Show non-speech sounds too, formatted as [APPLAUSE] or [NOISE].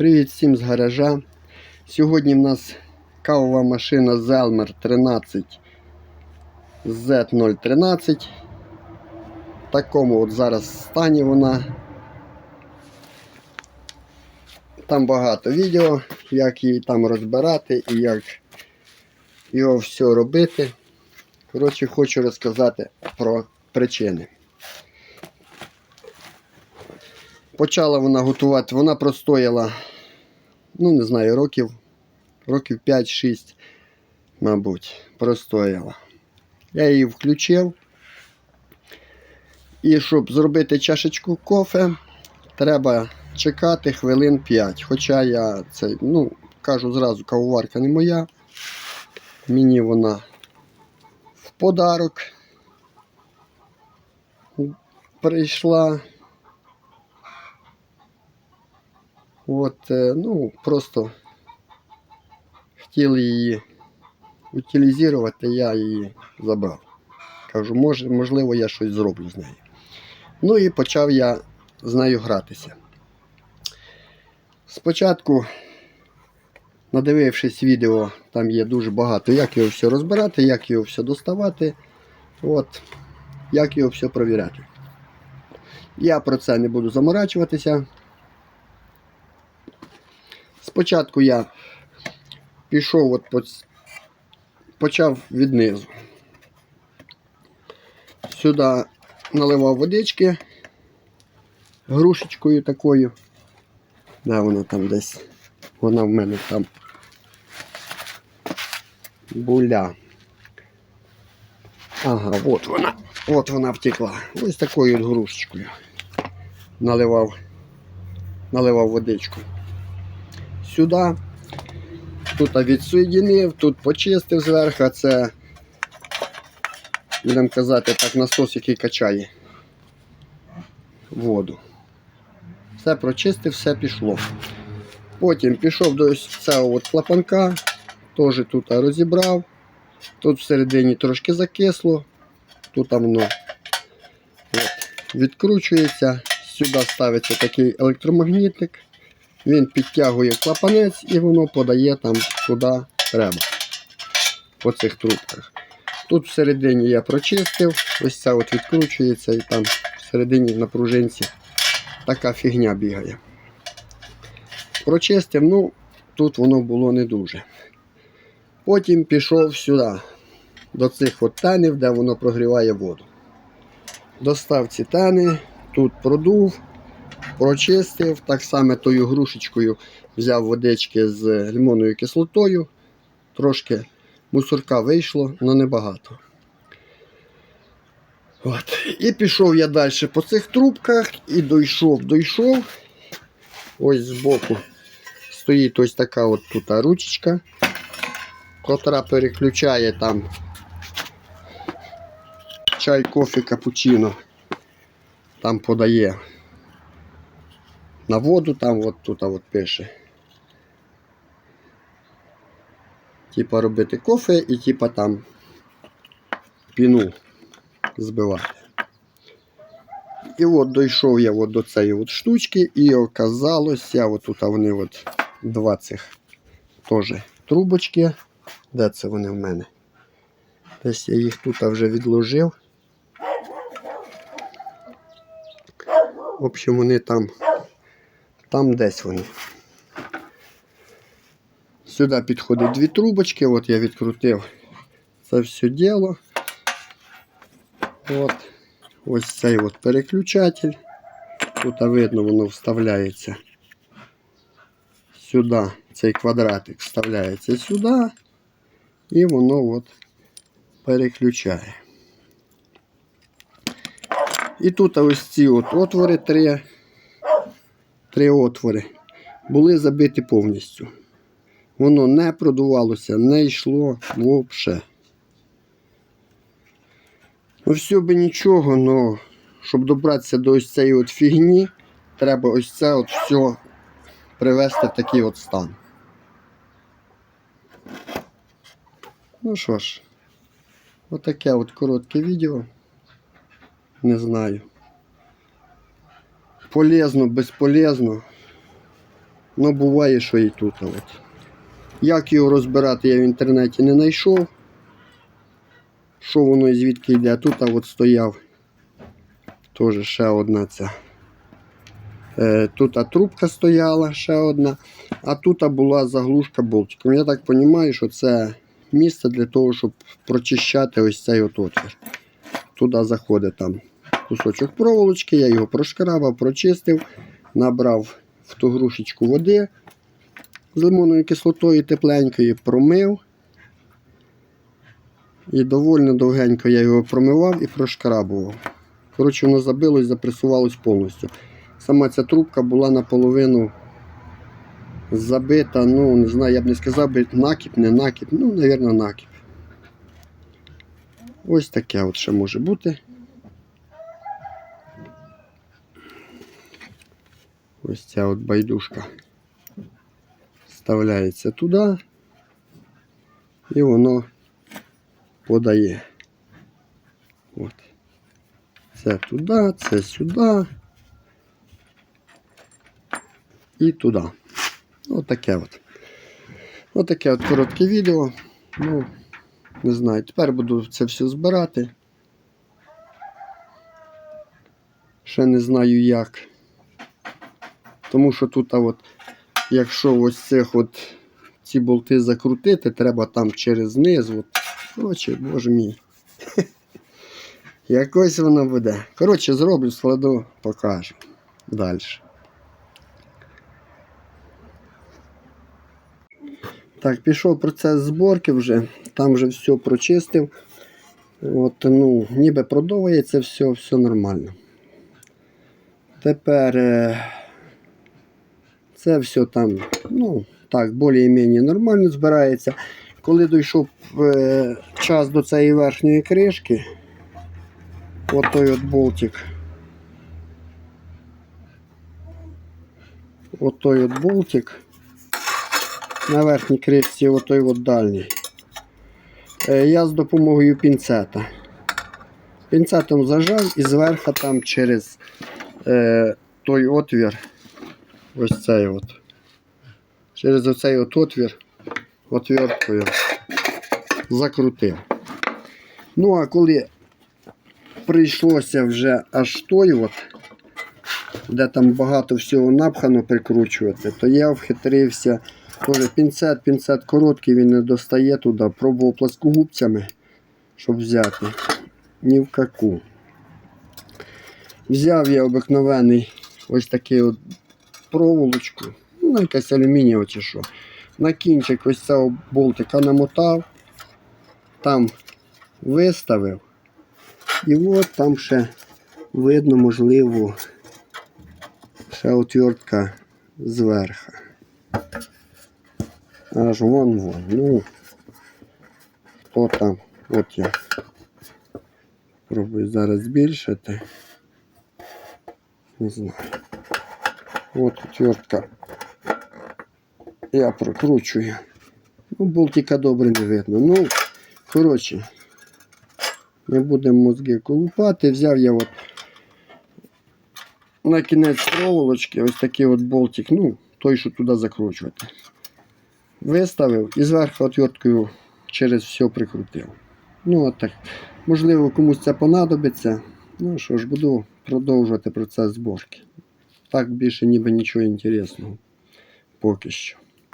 Привіт всім з гаража. Сьогодні в нас кавова машина Zelmer 13 Z013. В такому от зараз стані вона. Там багато відео, як її там розбирати і як його все робити. Коротше, хочу розказати про причини. Почала вона готувати, вона простояла, ну не знаю, років, років 5-6, мабуть, простояла. Я її включив. І щоб зробити чашечку кофе, треба чекати хвилин 5. Хоча я це, ну, кажу зразу, кавоварка не моя. Мені вона в подарок прийшла. От, е, ну, просто хотіли її утилізувати, я її забрав. Кажу, може, можливо, я щось зроблю з нею. Ну і почав я з нею гратися. Спочатку, надивившись відео, там є дуже багато, як його все розбирати, як його все доставати, от, як його все провіряти. Я про це не буду заморачуватися. Спочатку я пішов, от по- почав віднизу. Сюди наливав водички грушечкою такою. Да, вона там десь. Вона в мене там буля. Ага, от вона. От вона втекла. Ось такою грушечкою. Наливав, наливав водичку сюди. Тут відсоєдинив, тут почистив зверху, це, будемо казати, так, насос, який качає воду. Все прочистив, все пішло. Потім пішов до цього от клапанка, теж тут розібрав. Тут всередині трошки закисло, тут воно от, відкручується, сюди ставиться такий електромагнітник. Він підтягує клапанець і воно подає там куди треба. По цих трубках. Тут всередині я прочистив, ось це от відкручується і там всередині на пружинці така фігня бігає. Прочистив, ну тут воно було не дуже. Потім пішов сюди, до цих от танів, де воно прогріває воду. Достав ці тани, тут продув прочистив, так само тою грушечкою взяв водички з лимонною кислотою. Трошки мусорка вийшло, але небагато. От. І пішов я далі по цих трубках і дійшов, дійшов. Ось збоку стоїть ось така от тут ручечка, котра переключає там чай, кофе, капучино. Там подає на воду там от тут от пише. Типа робити кофе і типа там піну збивати. І от дійшов я от до цієї от штучки і оказалося, от тут вони от два цих теж трубочки. Де це вони в мене? Десь я їх тут вже відложив. В общем, вони там там десь вони. Сюди підходять дві трубочки, от я відкрутив це все діло. От. Ось цей от переключатель. Тут видно, воно вставляється сюди, цей квадратик вставляється сюди і воно от переключає. І тут ось ці от отвори три Три отвори були забиті повністю. Воно не продувалося, не йшло взагалі. Ну, все би нічого, але щоб добратися до ось цієї от фігні, треба ось це от все привести в такий от стан. Ну що ж, отаке от коротке відео. Не знаю полезно, безполезно. Ну, буває, що і тут. От. Як його розбирати, я в інтернеті не знайшов. Що воно і звідки йде? Тут а от стояв. Теж ще одна ця. Е, тут а трубка стояла, ще одна. А тут а була заглушка болтиком. Я так розумію, що це місце для того, щоб прочищати ось цей от отвір. Туди заходить там кусочок проволочки, я його прошкрабав, прочистив, набрав в ту грушечку води з лимонною кислотою тепленької, промив. І доволі довгенько я його промивав і прошкрабував. Коротше, воно забилось, запресувалось повністю. Сама ця трубка була наполовину забита, ну, не знаю, я б не сказав накіп, не накіп, ну, мабуть, накіп. Ось таке от ще може бути. Ось ця от байдужка вставляється туди і воно подає. От. Це туди, це сюди і туди. Отаке от. Отаке от коротке відео. Ну, не знаю, тепер буду це все збирати. Ще не знаю як. Тому що тут, от, якщо ось цих от ці болти закрутити, треба там через низ. От. Коротше, боже мій. [LAUGHS] Якось воно буде. Коротше, зроблю, складу, покажу. Далі. Так, пішов процес зборки вже, там вже все прочистив. От, ну, ніби продовується все, все нормально. Тепер е, це все там, ну, так, більш-менш нормально збирається. Коли дійшов е, час до цієї верхньої кришки, от той от болтик. От той от болтик на верхній кришці, отой от дальній. Е, Я з допомогою пінцета. Пінцетом зажав і зверху там через е, той отвір, ось цей от. Через оцей от отвір отверткою закрутив. Ну, а коли прийшлося вже аж той от, де там багато всього напхано прикручувати, то я вхитрився. Тоже пінцет, пінцет короткий, він не достає туди. Пробував пласкогубцями, щоб взяти. Ні в каку. Взяв я обикновений ось такий от проволочку, ну, якась алюмінієва чи що. На кінчик ось цього болтика намотав, там виставив. І от там ще видно, можливо, ще отвертка зверху. Аж вон вон. Ну, хто там? От я. Пробую зараз збільшити. Не знаю. От отвертка. Я прокручую. Ну, болтика добре не видно. Ну, коротше, не будемо мозги колупати. Взяв я от на кінець проволочки ось такий от болтик, ну, той, що туди закручувати. Виставив і зверху отверткою через все прикрутив. Ну, от так. Можливо, комусь це понадобиться. Ну що ж, буду продовжувати процес зборки. Так більше ніби нічого інтересного. Поки що.